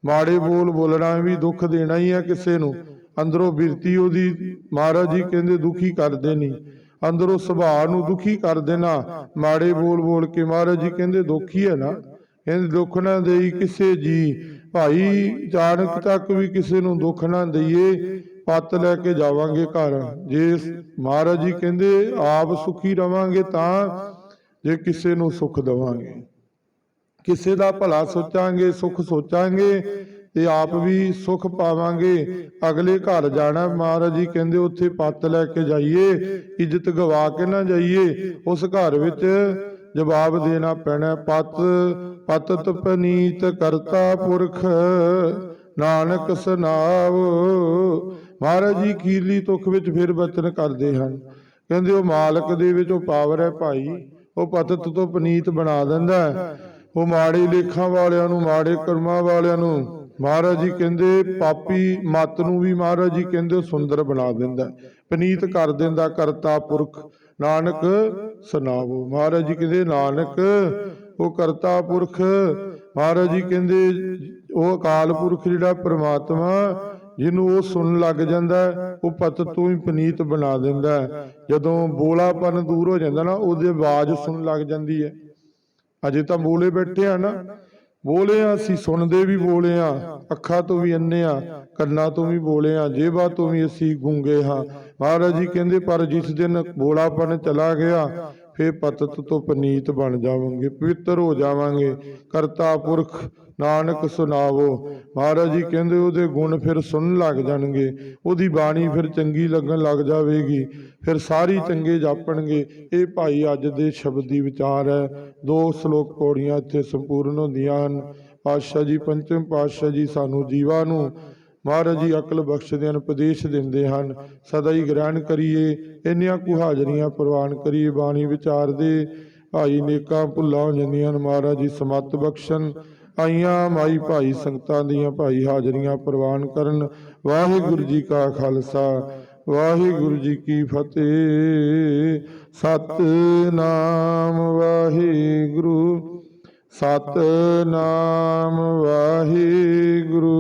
ਮਾੜੇ ਬੋਲ ਬੋਲਣਾ ਵੀ ਦੁੱਖ ਦੇਣਾ ਹੀ ਹੈ ਕਿਸੇ ਨੂੰ। ਅੰਦਰੋਂ ਬਿਰਤੀ ਉਹਦੀ, ਮਹਾਰਾਜ ਜੀ ਕਹਿੰਦੇ ਦੁਖੀ ਕਰਦੇ ਨਹੀਂ ਅੰਦਰੋਂ ਸੁਭਾਅ ਨੂੰ ਦੁਖੀ ਕਰ ਦੇਣਾ। ਮਾੜੇ ਬੋਲ ਬੋਲ ਕੇ ਮਹਾਰਾਜ ਜੀ ਕਹਿੰਦੇ ਦੁਖੀ ਹੈ ਨਾ। ਕਹਿੰਦੇ ਦੁੱਖ ਨਾ ਦੇਈ ਕਿਸੇ ਜੀ। ਭਾਈ ਜਾਣਕ ਤੱਕ ਵੀ ਕਿਸੇ ਨੂੰ ਦੁੱਖ ਨਾ ਦਈਏ, ਪੱਤ ਲੈ ਕੇ ਜਾਵਾਂਗੇ ਘਰ। ਜੇ ਮਹਾਰਾਜ ਜੀ ਕਹਿੰਦੇ, ਆਪ ਸੁਖੀ ਰਵਾਂਗੇ ਤਾਂ ਜੇ ਕਿਸੇ ਨੂੰ ਸੁੱਖ ਦੇਵਾਂਗੇ। ਕਿਸੇ ਦਾ ਭਲਾ ਸੋਚਾਂਗੇ, ਸੁੱਖ ਸੋਚਾਂਗੇ, ਤੇ ਆਪ ਵੀ ਸੁੱਖ ਪਾਵਾਂਗੇ। ਅਗਲੇ ਘਰ ਜਾਣਾ ਮਹਾਰਾਜ ਜੀ ਕਹਿੰਦੇ, ਉੱਥੇ ਪੱਤ ਲੈ ਕੇ ਜਾਈਏ, ਇੱਜ਼ਤ ਗਵਾ ਕੇ ਨਾ ਜਾਈਏ। ਉਸ ਘਰ ਵਿੱਚ ਜਵਾਬ ਦੇਣਾ ਪੈਣਾ, ਪਤ ਪਤਤ ਪਨੀਤ ਕਰਤਾ ਪੁਰਖ, ਨਾਨਕ ਸੁਨਾਵ। ਮਹਾਰਾਜ ਜੀ ਖੀਰਲੀ ਤੁਖ ਵਿੱਚ ਫਿਰ ਬਚਨ ਕਰਦੇ ਹਨ। ਕਹਿੰਦੇ, ਉਹ ਮਾਲਕ ਦੇ ਵਿੱਚ ਉਹ ਪਾਵਰ ਹੈ ਭਾਈ। ਉਹ ਪਤਤ ਤੋਂ ਪਨੀਤ ਬਣਾ ਦਿੰਦਾ ਉਹ ਮਾੜੇ ਲੇਖਾਂ ਵਾਲਿਆਂ ਨੂੰ ਮਾੜੇ ਕਰਮਾਂ ਵਾਲਿਆਂ ਨੂੰ। ਮਹਾਰਾਜ ਜੀ ਕਹਿੰਦੇ ਪਾਪੀ ਮਤ ਨੂੰ ਵੀ ਮਹਾਰਾਜ ਜੀ ਕਹਿੰਦੇ ਸੁੰਦਰ ਬਣਾ ਦਿੰਦਾ। ਪਨੀਤ ਕਰ ਦਿੰਦਾ ਕਰਤਾ ਪੁਰਖ। ਨਾਨਕ ਸੁਨਾਵੋ ਮਹਾਰਾਜ ਜੀ ਕਹਿੰਦੇ ਨਾਨਕ ਉਹ ਕਰਤਾ ਪੁਰਖ। ਮਹਾਰਾਜ ਜੀ ਕਹਿੰਦੇ ਉਹ ਅਕਾਲ ਪੁਰਖ ਜਿਹੜਾ ਪ੍ਰਮਾਤਮਾ ਜਿਹਨੂੰ ਉਹ ਸੁਣਨ ਲੱਗ ਜਾਂਦਾ ਉਹ ਪਤ ਤੋਂ ਹੀ ਪਨੀਤ ਬਣਾ ਦਿੰਦਾ ਜਦੋਂ ਬੋਲਾਪਨ ਦੂਰ ਹੋ ਜਾਂਦਾ ਨਾ, ਉਹਦੀ ਆਵਾਜ਼ ਸੁਣਨ ਲੱਗ ਜਾਂਦੀ ਹੈ। ਅਜੇ ਤਾਂ ਬੋਲੇ ਬੈਠੇ ਆ ਨਾ। ਬੋਲੇ ਆ, ਅਸੀਂ ਸੁਣਦੇ ਵੀ ਬੋਲੇ ਆ, ਅੱਖਾਂ ਤੋਂ ਵੀ ਅੰਨੇ ਆ, ਕੰਨਾਂ ਤੋਂ ਵੀ ਬੋਲੇ ਆ, ਜੇਬਾਂ ਤੋਂ ਵੀ ਅਸੀਂ ਗੂੰਗੇ ਹਾਂ। ਮਹਾਰਾਜ ਜੀ ਕਹਿੰਦੇ, ਪਰ ਜਿਸ ਦਿਨ ਬੋਲਾਪਨ ਚਲਾ ਗਿਆ ਫੇ ਪਤਤ ਤੋਂ ਪਨੀਤ ਬਣ ਜਾਵਾਂਗੇ, ਪਵਿੱਤਰ ਹੋ ਜਾਵਾਂਗੇ। ਕਰਤਾ ਪੁਰਖ, ਨਾਨਕ ਸੁਣਾਵੋ ਮਹਾਰਾਜ ਜੀ ਕਹਿੰਦੇ, ਉਹਦੇ ਗੁਣ ਫਿਰ ਸੁਣਨ ਲੱਗ ਜਾਣਗੇ। ਉਹਦੀ ਬਾਣੀ ਫਿਰ ਚੰਗੀ ਲੱਗਣ ਲੱਗ ਜਾਵੇਗੀ। ਫਿਰ ਸਾਰੀ ਚੰਗੇ ਜਾਪਣਗੇ। ਇਹ ਭਾਈ ਅੱਜ ਦੇ ਸ਼ਬਦ ਦੀ ਵਿਚਾਰ ਹੈ। ਦੋ ਸ਼ਲੋਕ ਪੌੜੀਆਂ ਇੱਥੇ ਸੰਪੂਰਨ ਹੁੰਦੀਆਂ ਹਨ। ਪਾਤਸ਼ਾਹ ਜੀ, ਪੰਚਮ ਪਾਤਸ਼ਾਹ ਜੀ ਸਾਨੂੰ ਜੀਵਾਂ ਨੂੰ ਮਹਾਰਾਜ ਜੀ ਅਕਲ ਬਖਸ਼ਦੇ ਹਨ, ਉਪਦੇਸ਼ ਦਿੰਦੇ ਹਨ। ਸਦਾ ਹੀ ਗ੍ਰਹਿਣ ਕਰੀਏ, ਇੰਨੀਆਂ ਕੁ ਹਾਜ਼ਰੀਆਂ ਪ੍ਰਵਾਨ ਕਰੀਏ, ਬਾਣੀ ਵਿਚਾਰ ਦੇ ਭਾਈ ਨੇਕਾਂ ਭੁੱਲਾਂ ਹੋ ਜਾਂਦੀਆਂ ਹਨ। ਮਹਾਰਾਜ ਜੀ ਸਮਤ ਬਖਸ਼ਣ, ਆਈਆਂ ਮਾਈ ਭਾਈ ਸੰਗਤਾਂ ਦੀਆਂ ਭਾਈ ਹਾਜ਼ਰੀਆਂ ਪ੍ਰਵਾਨ ਕਰਨ। ਵਾਹਿਗੁਰੂ ਜੀ ਕਾ ਖਾਲਸਾ, ਵਾਹਿਗੁਰੂ ਜੀ ਕੀ ਫਤਿਹ। ਸਤਨਾਮ ਵਾਹਿਗੁਰੂ। ਸਤਨਾਮ ਵਾਹਿਗੁਰੂ।